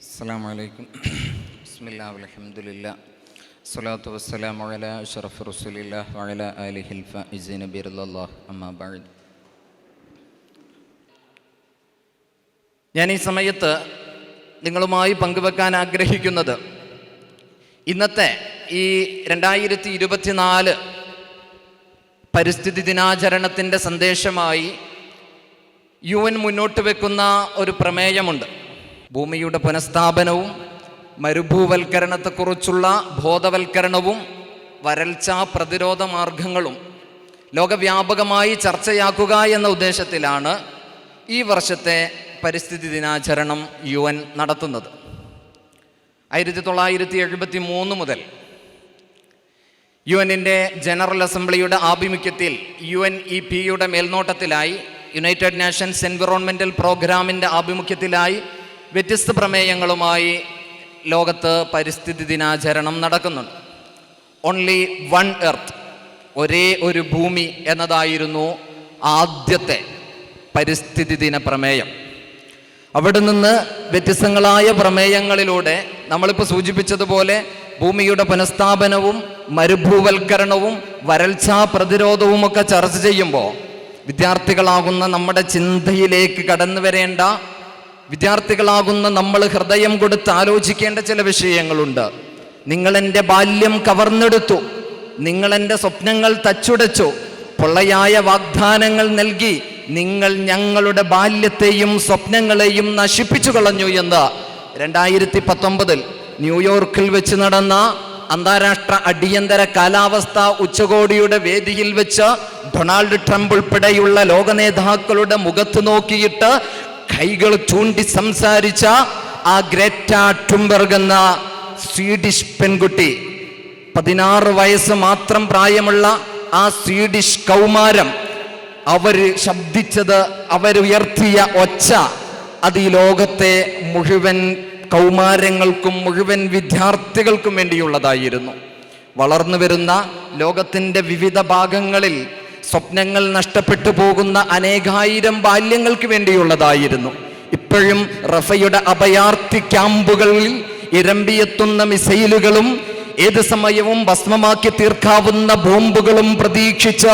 السلام عليكم بسم الله والحمد لله الصلاة والسلام على أشرف رسول الله وعلى آله الفائزين برضا الله أما بعد ഞാൻ ഈ സമയത്ത് നിങ്ങളുമായി പങ്കുവെക്കാൻ ആഗ്രഹിക്കുന്നത് ഇന്നത്തെ ഈ രണ്ടായിരത്തി ഇരുപത്തിനാല് പരിസ്ഥിതി ദിനാചരണത്തിൻ്റെ സന്ദേശമായി യു എൻ മുന്നോട്ട് വെക്കുന്ന ഒരു പ്രമേയമുണ്ട് ഭൂമിയുടെ പുനഃസ്ഥാപനവും മരുഭൂവൽക്കരണത്തെക്കുറിച്ചുള്ള ബോധവൽക്കരണവും വരൾച്ചാ പ്രതിരോധ മാർഗങ്ങളും ലോകവ്യാപകമായി ചർച്ചയാക്കുക എന്ന ഉദ്ദേശത്തിലാണ് ഈ വർഷത്തെ പരിസ്ഥിതി ദിനാചരണം യു എൻ നടത്തുന്നത്. ആയിരത്തി തൊള്ളായിരത്തി എഴുപത്തി മൂന്ന് മുതൽ യു എന്നിന്റെ ജനറൽ അസംബ്ലിയുടെ ആഭിമുഖ്യത്തിൽ യു എൻ ഇ പിയുടെ മേൽനോട്ടത്തിലായി യുണൈറ്റഡ് നേഷൻസ് എൻവിറോൺമെന്റൽ പ്രോഗ്രാമിന്റെ ആഭിമുഖ്യത്തിലായി വ്യത്യസ്ത പ്രമേയങ്ങളുമായി ലോകത്ത് പരിസ്ഥിതി ദിനാചരണം നടക്കുന്നുണ്ട്. ഓൺലി വൺ എർത്ത് ഒരേ ഒരു ഭൂമി എന്നതായിരുന്നു ആദ്യത്തെ പരിസ്ഥിതി ദിന പ്രമേയം. അവിടെ നിന്ന് വ്യത്യസ്തങ്ങളായ പ്രമേയങ്ങളിലൂടെ നമ്മളിപ്പോൾ സൂചിപ്പിച്ചതുപോലെ ഭൂമിയുടെ പുനഃസ്ഥാപനവും മരുഭൂവൽക്കരണവും വരൾച്ചാ പ്രതിരോധവും ഒക്കെ ചർച്ച ചെയ്യുമ്പോൾ വിദ്യാർത്ഥികളാകുന്ന നമ്മുടെ ചിന്തയിലേക്ക് കടന്നു വരേണ്ട വിദ്യാർത്ഥികളാകുന്ന നമ്മൾ ഹൃദയം കൊടുത്ത് ആലോചിക്കേണ്ട ചില വിഷയങ്ങളുണ്ട്. നിങ്ങൾ എന്റെ ബാല്യം കവർന്നെടുത്തു. നിങ്ങൾ എന്റെ സ്വപ്നങ്ങൾ തച്ചുടച്ചു. പൊള്ളയായ വാഗ്ദാനങ്ങൾ നൽകി. നിങ്ങൾ ഞങ്ങളുടെ ബാല്യത്തെയും സ്വപ്നങ്ങളെയും നശിപ്പിച്ചു കളഞ്ഞു എന്ന് രണ്ടായിരത്തി പത്തൊമ്പതിൽ ന്യൂയോർക്കിൽ വെച്ച് നടന്ന അന്താരാഷ്ട്ര അടിയന്തര കാലാവസ്ഥ ഉച്ചകോടിയുടെ വേദിയിൽ വെച്ച് ഡൊണാൾഡ് ട്രംപ് ഉൾപ്പെടെയുള്ള ലോക നേതാക്കളുടെ മുഖത്ത് നോക്കിയിട്ട് കൈകൾ ചൂണ്ടി സംസാരിച്ച ആ ഗ്രേറ്റ ടുംബർഗ് എന്ന സ്വീഡിഷ് പെൺകുട്ടി. പതിനാറ് വയസ്സ് മാത്രം പ്രായമുള്ള ആ സ്വീഡിഷ് കൗമാരം. അവർ ശബ്ദിച്ചത് അവരുയർത്തിയ ഒച്ച. അത് ഈ ലോകത്തെ മുഴുവൻ കൗമാരങ്ങൾക്കും മുഴുവൻ വിദ്യാർത്ഥികൾക്കും വേണ്ടിയുള്ളതായിരുന്നു. വളർന്നു വരുന്ന ലോകത്തിന്റെ വിവിധ ഭാഗങ്ങളിൽ സ്വപ്നങ്ങൾ നഷ്ടപ്പെട്ടു പോകുന്ന അനേകായിരം ബാല്യങ്ങൾക്ക് വേണ്ടിയുള്ളതായിരുന്നു. ഇപ്പോഴും റഫയുടെ അഭയാർത്ഥി ക്യാമ്പുകളിൽ ഇരമ്പിയെത്തുന്ന മിസൈലുകളും ഏത് സമയവും ഭസ്മമാക്കി തീർക്കാവുന്ന ബോംബുകളും പ്രതീക്ഷിച്ച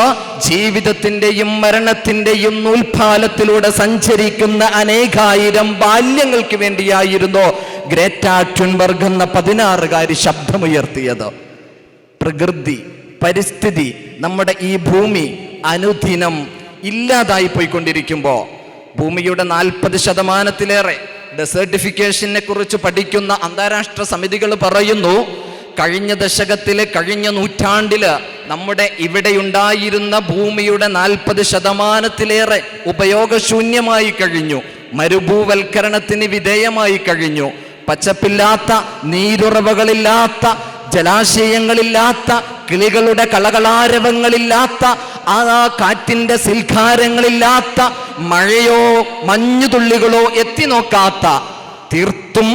ജീവിതത്തിന്റെയും മരണത്തിന്റെയും നൂൽപാലത്തിലൂടെ സഞ്ചരിക്കുന്ന അനേകായിരം ബാല്യങ്ങൾക്ക് വേണ്ടിയായിരുന്നു ഗ്രേറ്റ ട്വിൻബർഗ് എന്ന പതിനാറുകാരി ശബ്ദമുയർത്തിയത്. പ്രകൃതി പരിസ്ഥിതി നമ്മുടെ ഈ ഭൂമി അനുദിനം ഇല്ലാതായി പോയിക്കൊണ്ടിരിക്കുമ്പോൾ ഭൂമിയുടെ നാൽപ്പത് ശതമാനത്തിലേറെ ഡെസേർട്ടിഫിക്കേഷനെ കുറിച്ച് പഠിക്കുന്ന അന്താരാഷ്ട്ര സമിതികൾ പറയുന്നു കഴിഞ്ഞ ദശകത്തിലെ കഴിഞ്ഞ നൂറ്റാണ്ടിൽ നമ്മുടെ ഇവിടെയുണ്ടായിരുന്ന ഭൂമിയുടെ നാൽപ്പത് ശതമാനത്തിലേറെ ഉപയോഗശൂന്യമായി കഴിഞ്ഞു മരുഭൂവൽക്കരണത്തിന് വിധേയമായി കഴിഞ്ഞു. പച്ചപ്പില്ലാത്ത നീരുറവകളില്ലാത്ത ജലാശയങ്ങളില്ലാത്ത കിളികളുടെ കളകളാരവങ്ങളില്ലാത്ത ആ കാറ്റിന്റെ സിൽഖാരങ്ങളില്ലാത്ത മഴയോ മഞ്ഞുതുള്ളികളോ എത്തി നോക്കാത്ത തീർത്തും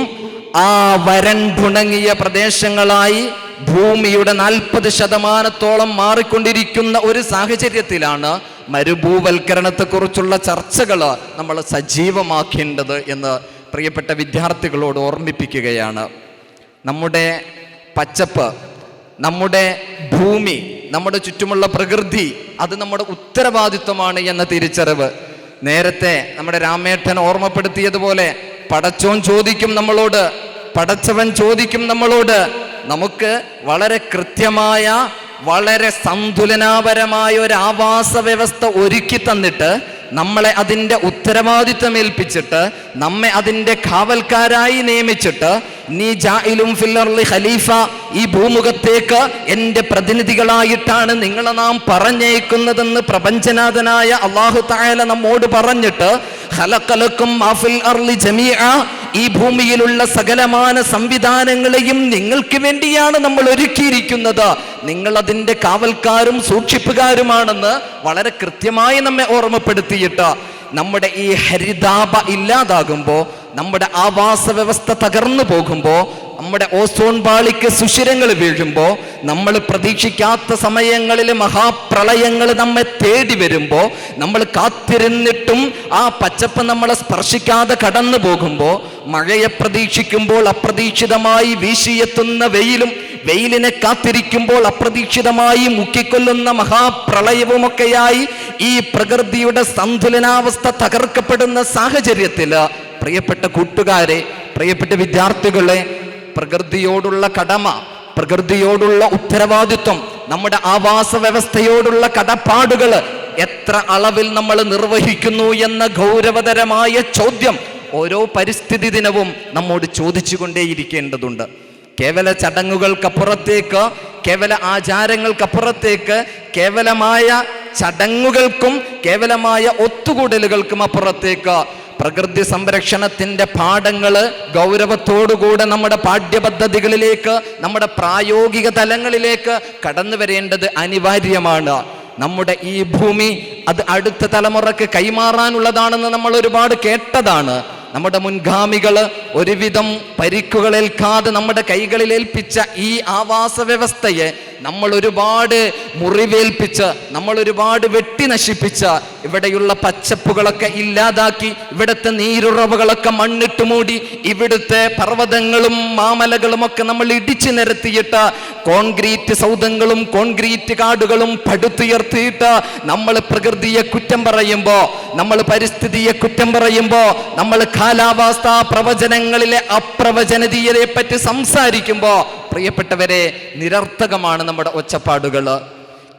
ആ വരണ്ടുണങ്ങിയ പ്രദേശങ്ങളായി ഭൂമിയുടെ നാൽപ്പത് ശതമാനത്തോളം മാറിക്കൊണ്ടിരിക്കുന്ന ഒരു സാഹചര്യത്തിലാണ് മരുഭൂവൽക്കരണത്തെക്കുറിച്ചുള്ള ചർച്ചകൾ നമ്മൾ സജീവമാക്കേണ്ടത് എന്ന് പ്രിയപ്പെട്ട വിദ്യാർത്ഥികളോട് ഓർമ്മിപ്പിക്കുകയാണ്. നമ്മുടെ പച്ചപ്പ് നമ്മുടെ ഭൂമി നമ്മുടെ ചുറ്റുമുള്ള പ്രകൃതി അത് നമ്മുടെ ഉത്തരവാദിത്വമാണ് എന്ന തിരിച്ചറിവ്. നേരത്തെ നമ്മുടെ രാമേട്ടൻ ഓർമ്മപ്പെടുത്തിയതുപോലെ പടച്ചോൻ ചോദിക്കും നമ്മളോട് പടച്ചവൻ ചോദിക്കും നമ്മളോട്. നമുക്ക് വളരെ കൃത്യമായ വളരെ സന്തുലനാപരമായ ഒരു ആവാസ വ്യവസ്ഥ ഒരുക്കി തന്നിട്ട് നമ്മളെ അതിന്റെ ഉത്തരവാദിത്വം ഏൽപ്പിച്ചിട്ട് നമ്മെ അതിന്റെ കാവൽക്കാരായി നിയമിച്ചിട്ട് നീ ജായിലും ഫില്ലർലി ഖലീഫ ഈ ഭൂമുഖത്തേക്ക് എന്റെ പ്രതിനിധികളായിട്ടാണ് നിങ്ങളെ നാം പറഞ്ഞേക്കുന്നതെന്ന് പ്രപഞ്ചനാഥനായ അള്ളാഹു തായാല നമ്മോട് പറഞ്ഞിട്ട് ഹലക്കലക്കും ജമീഅ ഈ ഭൂമിയിലുള്ള സകലമാന സംവിധാനങ്ങളെയും നിങ്ങൾക്ക് വേണ്ടിയാണ് നമ്മൾ ഒരുക്കിയിരിക്കുന്നത്. നിങ്ങൾ അതിന്റെ കാവൽക്കാരും സൂക്ഷിപ്പുകാരുമാണെന്ന് വളരെ കൃത്യമായി നമ്മെ ഓർമ്മപ്പെടുത്തിയിട്ട് നമ്മുടെ ഈ ഹരിതാപ ഇല്ലാതാകുമ്പോൾ നമ്മുടെ ആവാസ വ്യവസ്ഥ തകർന്നു പോകുമ്പോൾ നമ്മുടെ ഓസോൺ പാളിക്ക് സുഷിരങ്ങൾ വീഴുമ്പോൾ നമ്മൾ പ്രതീക്ഷിക്കാത്ത സമയങ്ങളിൽ മഹാപ്രളയങ്ങൾ നമ്മെ തേടി വരുമ്പോൾ നമ്മൾ കാത്തിരുന്നിട്ടും ആ പച്ചപ്പ് നമ്മളെ സ്പർശിക്കാതെ കടന്നു പോകുമ്പോൾ മഴയെ പ്രതീക്ഷിക്കുമ്പോൾ അപ്രതീക്ഷിതമായി വീശിയെത്തുന്ന വെയിലും വെയിലിനെ കാത്തിരിക്കുമ്പോൾ അപ്രതീക്ഷിതമായി മുക്കിക്കൊല്ലുന്ന മഹാപ്രളയവുമൊക്കെയായി ഈ പ്രകൃതിയുടെ സന്തുലനാവസ്ഥ തകർക്കപ്പെടുന്ന സാഹചര്യത്തിൽ പ്രിയപ്പെട്ട കൂട്ടുകാരെ പ്രിയപ്പെട്ട വിദ്യാർത്ഥികളെ പ്രകൃതിയോടുള്ള കടമ പ്രകൃതിയോടുള്ള ഉത്തരവാദിത്വം നമ്മുടെ ആവാസ വ്യവസ്ഥയോടുള്ള കടപ്പാടുകൾ എത്ര അളവിൽ നമ്മൾ നിർവഹിക്കുന്നു എന്ന ഗൗരവതരമായ ചോദ്യം ഓരോ പരിസ്ഥിതി ദിനവും നമ്മോട് ചോദിച്ചുകൊണ്ടേയിരിക്കേണ്ടതുണ്ട്. കേവല ചടങ്ങുകൾക്കപ്പുറത്തേക്ക് കേവല ആചാരങ്ങൾക്കപ്പുറത്തേക്ക് കേവലമായ ചടങ്ങുകൾക്കും കേവലമായ ഒത്തുകൂടലുകൾക്കും അപ്പുറത്തേക്ക് പ്രകൃതി സംരക്ഷണത്തിന്റെ പാഠങ്ങൾ ഗൗരവത്തോടുകൂടെ നമ്മുടെ പാഠ്യപദ്ധതികളിലേക്ക് നമ്മുടെ പ്രായോഗിക തലങ്ങളിലേക്ക് കടന്നു വരേണ്ടത് അനിവാര്യമാണ്. നമ്മുടെ ഈ ഭൂമി അത് അടുത്ത തലമുറയ്ക്ക് കൈമാറാനുള്ളതാണെന്ന് നമ്മൾ ഒരുപാട് കേട്ടതാണ്. നമ്മുടെ മുൻഗാമികൾ ഒരുവിധം പരിക്കുകളേൽക്കാതെ നമ്മുടെ കൈകളിൽ ഏൽപ്പിച്ച ഈ ആവാസ വ്യവസ്ഥയെ നമ്മൾ ഒരുപാട് മുറിവേൽപ്പിച്ച് നമ്മൾ ഒരുപാട് വെട്ടി നശിപ്പിച്ച ഇവിടെയുള്ള പച്ചപ്പുകളൊക്കെ ഇല്ലാതാക്കി ഇവിടുത്തെ നീരുറവുകളൊക്കെ മണ്ണിട്ട് മൂടി ഇവിടുത്തെ പർവതങ്ങളും മാമലകളും ഒക്കെ നമ്മൾ ഇടിച്ചു നിരത്തിയിട്ട കോൺക്രീറ്റ് സൗധങ്ങളും കോൺക്രീറ്റ് കാടുകളും പടുത്തുയർത്തിയിട്ട് നമ്മൾ പ്രകൃതിയെ കുറ്റം പറയുമ്പോ നമ്മൾ പരിസ്ഥിതിയെ കുറ്റം പറയുമ്പോ നമ്മൾ കാലാവസ്ഥാ പ്രവചനങ്ങളിലെ അപ്രവചനതീയതയെ പറ്റി സംസാരിക്കുമ്പോ പ്രിയപ്പെട്ടവരെ നിരർത്ഥകമാണ് നമ്മുടെ ഒച്ചപ്പാടുകൾ.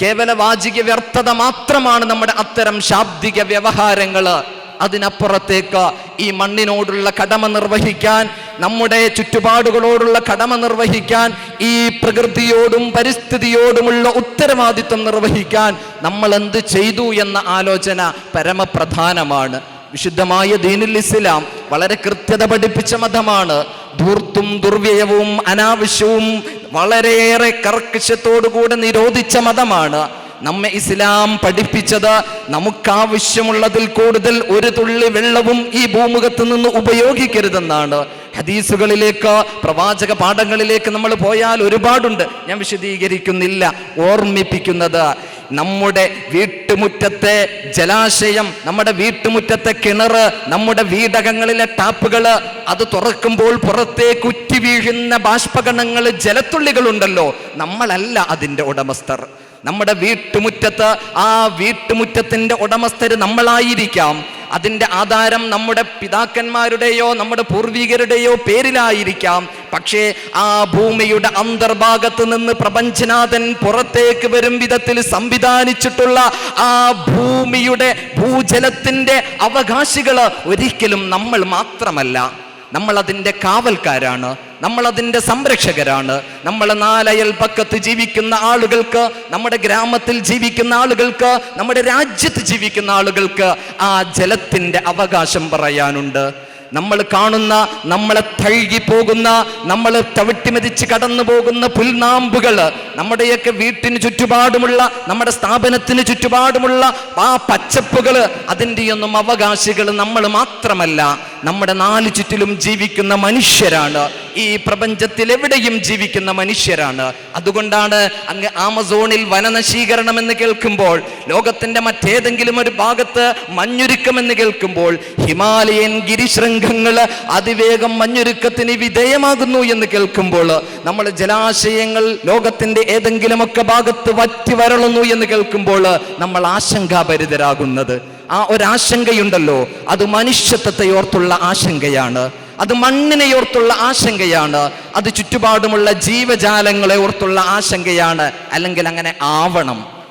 കേവല വാചിക വ്യർത്ഥത മാത്രമാണ് നമ്മുടെ അത്തരം ശാബ്ദിക വ്യവഹാരങ്ങൾ. അതിനപ്പുറത്തേക്ക് ഈ മണ്ണിനോടുള്ള കടമ നിർവഹിക്കാൻ നമ്മുടെ ചുറ്റുപാടുകളോടുള്ള കടമ നിർവഹിക്കാൻ ഈ പ്രകൃതിയോടും പരിസ്ഥിതിയോടുമുള്ള ഉത്തരവാദിത്വം നിർവഹിക്കാൻ നമ്മൾ എന്ത് ചെയ്തു എന്ന ആലോചന പരമപ്രധാനമാണ്. വിശുദ്ധമായ ദീനുൽ ഇസ്ലാം വളരെ കൃത്യത പഠിപ്പിച്ച മതമാണ്. ധൂർത്തും ദുർവ്യയവും അനാവശ്യവും വളരെയേറെ കർക്കശത്തോടുകൂടെ നിരോധിച്ച മതമാണ്. നമ്മെ ഇസ്ലാം പഠിപ്പിച്ചത് നമുക്കാവശ്യമുള്ളതിൽ കൂടുതൽ ഒരു തുള്ളി വെള്ളവും ഈ ഭൂമുഖത്ത് നിന്ന് ഉപയോഗിക്കരുതെന്നാണ്. ഹദീസുകളിലേക്ക് പ്രവാചക പാഠങ്ങളിലേക്ക് നമ്മൾ പോയാൽ ഒരുപാടുണ്ട്. ഞാൻ വിശദീകരിക്കുന്നില്ല. ഓർമ്മിപ്പിക്കുന്നത് നമ്മുടെ വീട്ടുമുറ്റത്തെ ജലാശയം നമ്മുടെ വീട്ടുമുറ്റത്തെ കിണറ് നമ്മുടെ വീടകങ്ങളിലെ ടാപ്പുകൾ അത് തുറക്കുമ്പോൾ പുറത്തേക്ക് ഉറ്റി വീഴുന്ന ബാഷ്പകണങ്ങൾ ജലത്തുള്ളികളുണ്ടല്ലോ. നമ്മളല്ല അതിന്റെ ഉടമസ്ഥർ. നമ്മുടെ വീട്ടുമുറ്റത്ത് ആ വീട്ടുമുറ്റത്തിന്റെ ഉടമസ്ഥർ നമ്മളായിരിക്കാം. അതിന്റെ ആധാരം നമ്മുടെ പിതാക്കന്മാരുടെയോ നമ്മുടെ പൂർവികരുടെയോ പേരിലായിരിക്കാം. പക്ഷേ ആ ഭൂമിയുടെ അന്തർഭാഗത്ത് നിന്ന് പ്രപഞ്ചനാഥൻ പുറത്തേക്ക് വരും വിധത്തിൽ സംവിധാനിച്ചിട്ടുള്ള ആ ഭൂമിയുടെ ഭൂജലത്തിന്റെ അവകാശികൾ ഒരിക്കലും നമ്മൾ മാത്രമല്ല. നമ്മൾ അതിന്റെ കാവൽക്കാരാണ്. നമ്മൾ അതിന്റെ സംരക്ഷകരാണ്. നമ്മൾ നാലയൽ പക്കത്ത് ജീവിക്കുന്ന ആളുകൾക്ക് നമ്മുടെ ഗ്രാമത്തിൽ ജീവിക്കുന്ന ആളുകൾക്ക് നമ്മുടെ രാജ്യത്ത് ജീവിക്കുന്ന ആളുകൾക്ക് ആ ജലത്തിന്റെ അവകാശം പറയാനുണ്ട്. നമ്മൾ കാണുന്ന നമ്മളെ തഴുകി പോകുന്ന നമ്മൾ തവിട്ടിമതിച്ച് കടന്നു പോകുന്ന പുൽനാമ്പുകൾ നമ്മുടെയൊക്കെ വീട്ടിന് ചുറ്റുപാടുമുള്ള നമ്മുടെ സ്ഥാപനത്തിന് ചുറ്റുപാടുമുള്ള ആ പച്ചപ്പുകൾ അതിന്റെയൊന്നും അവകാശികൾ നമ്മൾ മാത്രമല്ല നമ്മുടെ നാല് ചുറ്റിലും ജീവിക്കുന്ന മനുഷ്യരാണ്. ഈ പ്രപഞ്ചത്തിൽ എവിടെയും ജീവിക്കുന്ന മനുഷ്യരാണ്. അതുകൊണ്ടാണ് അങ്ങ് ആമസോണിൽ വനനശീകരണം എന്ന് കേൾക്കുമ്പോൾ ലോകത്തിന്റെ മറ്റേതെങ്കിലും ഒരു ഭാഗത്ത് മഞ്ഞുരുക്കം എന്ന് കേൾക്കുമ്പോൾ ഹിമാലയൻ ഗിരിശൃംഖങ്ങൾ അതിവേഗം മഞ്ഞുരുക്കത്തിന് വിധേയമാകുന്നു എന്ന് കേൾക്കുമ്പോൾ നമ്മൾ ജലാശയങ്ങൾ ലോകത്തിന്റെ ഏതെങ്കിലുമൊക്കെ ഭാഗത്ത് വറ്റി വരളുന്നു എന്ന് കേൾക്കുമ്പോൾ നമ്മൾ ആശങ്കാപരിതരാകുന്നത് ആ ഒരാശങ്കയുണ്ടല്ലോ അത് മനുഷ്യത്വത്തെ ഓർത്തുള്ള ആശങ്കയാണ്. അത് മണ്ണിനെ ഓർത്തുള്ള ആശങ്കയാണ്. അത് ചുറ്റുപാടുമുള്ള ജീവജാലങ്ങളെ ഓർത്തുള്ള ആശങ്കയാണ്. അല്ലെങ്കിൽ അങ്ങനെ ആവണം.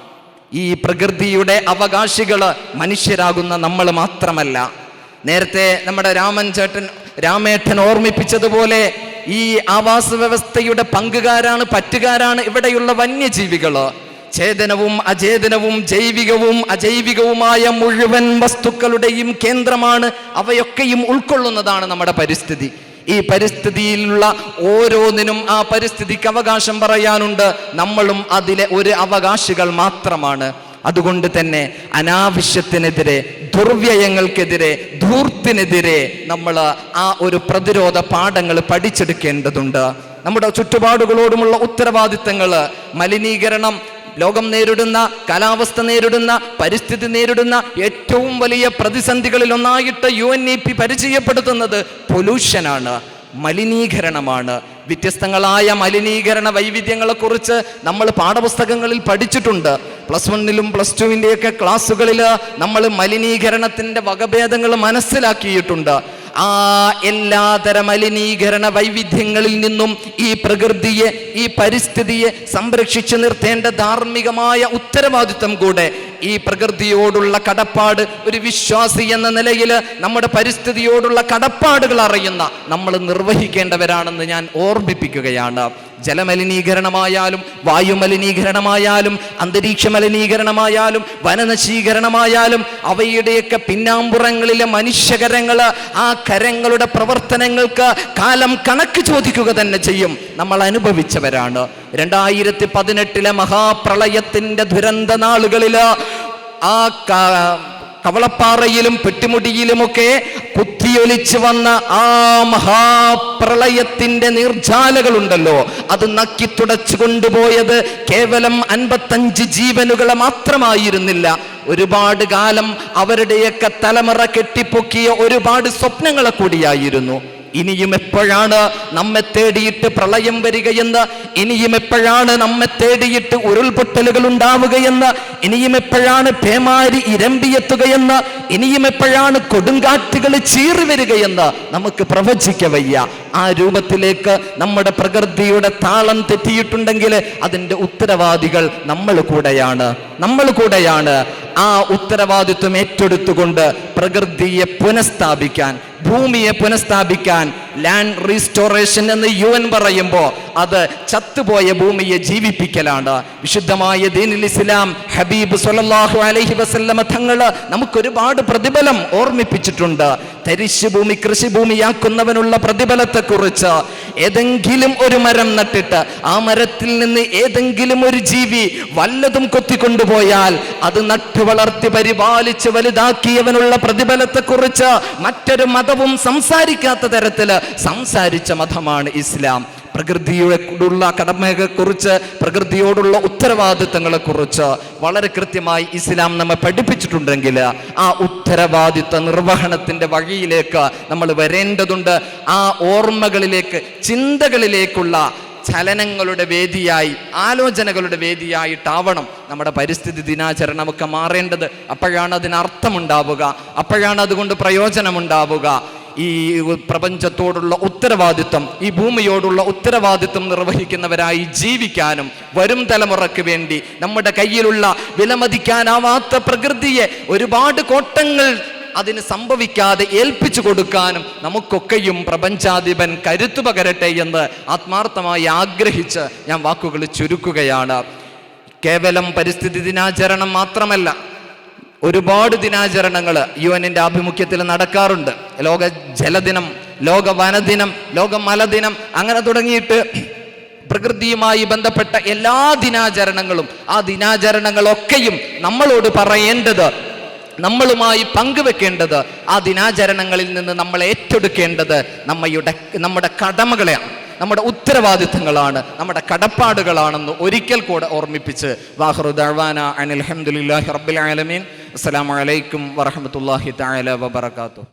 ഈ പ്രകൃതിയുടെ അവകാശികൾ മനുഷ്യരാകുന്ന നമ്മൾ മാത്രമല്ല. നേരത്തെ നമ്മുടെ രാമൻ ചേട്ടൻ രാമേട്ടൻ ഓർമ്മിപ്പിച്ചതുപോലെ ഈ ആവാസ വ്യവസ്ഥയുടെ പങ്കുകാരാണ് പറ്റുകാരാണ് ഇവിടെയുള്ള വന്യജീവികൾ. ചേതനവും അചേതനവും ജൈവികവും അജൈവികവുമായ മുഴുവൻ വസ്തുക്കളുടെയും കേന്ദ്രമാണ് അവയൊക്കെയും ഉൾക്കൊള്ളുന്നതാണ് നമ്മുടെ പരിസ്ഥിതി. ഈ പരിസ്ഥിതിയിലുള്ള ഓരോന്നിനും ആ പരിസ്ഥിതിക്ക് അവകാശം പറയാനുണ്ട്. നമ്മളും അതിലെ ഒരു അവകാശികൾ മാത്രമാണ്. അതുകൊണ്ട് തന്നെ അനാവശ്യത്തിനെതിരെ ദുർവ്യയങ്ങൾക്കെതിരെ ധൂർത്തിനെതിരെ നമ്മൾ ആ ഒരു പ്രതിരോധ പാഠങ്ങൾ പഠിച്ചെടുക്കേണ്ടതുണ്ട്. നമ്മുടെ ചുറ്റുപാടുകളോടുമുള്ള ഉത്തരവാദിത്തങ്ങൾ മലിനീകരണം ലോകം നേരിടുന്ന കാലാവസ്ഥ നേരിടുന്ന പരിസ്ഥിതി നേരിടുന്ന ഏറ്റവും വലിയ പ്രതിസന്ധികളിൽ ഒന്നായിട്ട് യു എൻ ഇ പി പരിചയപ്പെടുത്തുന്നത് പൊല്യൂഷനാണ് മലിനീകരണമാണ്. വ്യത്യസ്തങ്ങളായ മലിനീകരണ വൈവിധ്യങ്ങളെക്കുറിച്ച് നമ്മൾ പാഠപുസ്തകങ്ങളിൽ പഠിച്ചിട്ടുണ്ട്. പ്ലസ് വണ്ണിലും പ്ലസ് ടുവിന്റെയൊക്കെ ക്ലാസ്സുകളിൽ നമ്മൾ മലിനീകരണത്തിന്റെ വകഭേദങ്ങൾ മനസ്സിലാക്കിയിട്ടുണ്ട്. ആ എല്ലാതര മലിനീകരണ വൈവിധ്യങ്ങളിൽ നിന്നും ഈ പ്രകൃതിയെ ഈ പരിസ്ഥിതിയെ സംരക്ഷിച്ചു നിർത്തേണ്ട ധാർമ്മികമായ ഉത്തരവാദിത്വം കൂടെ ഈ പ്രകൃതിയോടുള്ള കടപ്പാട് ഒരു വിശ്വാസി എന്ന നിലയിൽ നമ്മുടെ പരിസ്ഥിതിയോടുള്ള കടപ്പാടുകൾ അറിയുന്ന നമ്മൾ നിർവഹിക്കേണ്ടവരാണെന്ന് ഞാൻ ഓർമ്മിപ്പിക്കുകയാണ്. ജലമലിനീകരണമായാലും വായുമലിനീകരണമായാലും അന്തരീക്ഷ മലിനീകരണമായാലും വനനശീകരണമായാലും അവയുടെയൊക്കെ പിന്നാമ്പുറങ്ങളിലെ മനുഷ്യകരങ്ങൾ ആ കരങ്ങളുടെ പ്രവർത്തനങ്ങൾക്ക് കാലം കണക്ക് ചോദിക്കുക തന്നെ ചെയ്യും. നമ്മൾ അനുഭവിച്ചവരാണ്. രണ്ടായിരത്തി പതിനെട്ടിലെ മഹാപ്രളയത്തിന്റെ ദുരന്ത നാളുകളിൽ ആ കവളപ്പാറയിലും പെട്ടിമുടിയിലുമൊക്കെ കുത്തിയൊലിച്ചു വന്ന ആ മഹാപ്രളയത്തിന്റെ നീർജാലകളുണ്ടല്ലോ അത് നക്കി തുടച്ചു കൊണ്ടുപോയത് കേവലം അൻപത്തഞ്ച് ജീവനുകളെ മാത്രമായിരുന്നില്ല. ഒരുപാട് കാലം അവരുടെയൊക്കെ തലമുറ കെട്ടിപ്പൊക്കിയ ഒരുപാട് സ്വപ്നങ്ങളെ കൂടിയായിരുന്നു. ഇനിയും എപ്പോഴാണ് നമ്മെ തേടിയിട്ട് പ്രളയം വരികയെന്ന്? ഇനിയും എപ്പോഴാണ് നമ്മെ തേടിയിട്ട് ഉരുൾപൊട്ടലുകൾ ഉണ്ടാവുകയെന്ന്? ഇനിയും എപ്പോഴാണ് പേമാരി ഇരമ്പിയെത്തുകയെന്ന്? ഇനിയും എപ്പോഴാണ് കൊടുങ്കാറ്റുകൾ ചീറി വരികയെന്ന് നമുക്ക് പ്രവചിക്കവയ്യ ആ രൂപത്തിലേക്ക് നമ്മുടെ പ്രകൃതിയുടെ താളം തെറ്റിയിട്ടുണ്ടെങ്കിൽ അതിന്റെ ഉത്തരവാദികൾ നമ്മൾ കൂടെയാണ്. നമ്മൾ കൂടെയാണ്. ആ ഉത്തരവാദിത്വം ഏറ്റെടുത്തുകൊണ്ട് പ്രകൃതിയെ പുനഃസ്ഥാപിക്കാൻ ഭൂമിയെ പുനഃസ്ഥാപിക്കാൻ ലാൻഡ് റീസ്റ്റോറേഷൻ എന്ന് യു എൻ പറയുമ്പോൾ അത് ചത്തുപോയ ഭൂമിയെ ജീവിപ്പിക്കലാണ്. വിശുദ്ധമായ ദീനുൽ ഇസ്ലാം ഹബീബ് സല്ലല്ലാഹു അലൈഹി വസല്ലമ തങ്ങൾ നമുക്കൊരുപാട് പ്രതിഫലം ഓർമ്മിപ്പിച്ചിട്ടുണ്ട്. തരിശു ഭൂമി കൃഷിഭൂമിയാക്കുന്നവനുള്ള പ്രതിഫലത്തെക്കുറിച്ച് ഏതെങ്കിലും ഒരു മരം നട്ടിട്ട് ആ മരത്തിൽ നിന്ന് ഏതെങ്കിലും ഒരു ജീവി വല്ലതും കൊത്തിക്കൊണ്ടുപോയാൽ അത് നട്ടു വളർത്തി പരിപാലിച്ച് വലുതാക്കിയവനുള്ള പ്രതിഫലത്തെക്കുറിച്ച് മറ്റൊരു മതവും സംസാരിക്കാത്ത തരത്തിൽ സംസാരിച്ച മതമാണ് ഇസ്ലാം. പ്രകൃതിയോടുള്ള കടമയെക്കുറിച്ച് പ്രകൃതിയോടുള്ള ഉത്തരവാദിത്തങ്ങളെക്കുറിച്ച് വളരെ കൃത്യമായി ഇസ്ലാം നമ്മെ പഠിപ്പിച്ചിട്ടുണ്ടെങ്കിൽ ആ ഉത്തരവാദിത്ത നിർവഹണത്തിന്റെ വഴിയിലേക്ക് നമ്മൾ വരേണ്ടതുണ്ട്. ആ ഓർമ്മകളിലേക്ക് ചിന്തകളിലേക്കുള്ള ചലനങ്ങളുടെ വേദിയായി ആലോചനകളുടെ വേദിയായിട്ടാവണം നമ്മുടെ പരിസ്ഥിതി ദിനാചരണമൊക്കെ മാറേണ്ടത്. അപ്പോഴാണ് അതിന് അർത്ഥമുണ്ടാവുക അപ്പോഴാണ് അതുകൊണ്ട് പ്രയോജനമുണ്ടാവുക. ഈ പ്രപഞ്ചത്തോടുള്ള ഉത്തരവാദിത്വം ഈ ഭൂമിയോടുള്ള ഉത്തരവാദിത്വം നിർവഹിക്കുന്നവരായി ജീവിക്കാനും വരും തലമുറയ്ക്ക് വേണ്ടി നമ്മുടെ കയ്യിലുള്ള വിലമതിക്കാനാവാത്ത പ്രകൃതിയെ ഒരുപാട് കോട്ടങ്ങൾ അതിന് സംഭവിക്കാതെ ഏൽപ്പിച്ചു കൊടുക്കാനും നമുക്കൊക്കെയും പ്രപഞ്ചാധിപൻ കരുത്തു പകരട്ടെ എന്ന് ആത്മാർത്ഥമായി ആഗ്രഹിച്ച് ഞാൻ വാക്കുകൾ ചുരുക്കുകയാണ്. കേവലം പരിസ്ഥിതി ദിനാചരണം മാത്രമല്ല ഒരുപാട് ദിനാചരണങ്ങൾ യു എന്നിന്റെ ആഭിമുഖ്യത്തിൽ നടക്കാറുണ്ട്. ലോക ജലദിനം ലോക വനദിനം ലോക മലദിനം അങ്ങനെ തുടങ്ങിയിട്ട് പ്രകൃതിയുമായി ബന്ധപ്പെട്ട എല്ലാ ദിനാചരണങ്ങളും ആ ദിനാചരണങ്ങളൊക്കെയും നമ്മളോട് പറയേണ്ടത് നമ്മളുമായി പങ്കുവെക്കേണ്ടത് ആ ദിനാചരണങ്ങളിൽ നിന്ന് നമ്മൾ ഏറ്റെടുക്കേണ്ടത് നമ്മയുടെ നമ്മുടെ കടമകളെയാണ്. നമ്മുടെ ഉത്തരവാദിത്തങ്ങളാണ്. നമ്മുടെ കടപ്പാടുകളാണെന്ന് ഒരിക്കൽ കൂടെ ഓർമ്മിപ്പിച്ച് വാഹറു ദഴവാന അനിൽ അഹമ്മദില്ലാഹി റബ്ബിൽ ആലമീൻ. അസ്സലാമു അലൈക്കും വറഹമത്തല്ലാഹി തആല വബറകാതുഹു.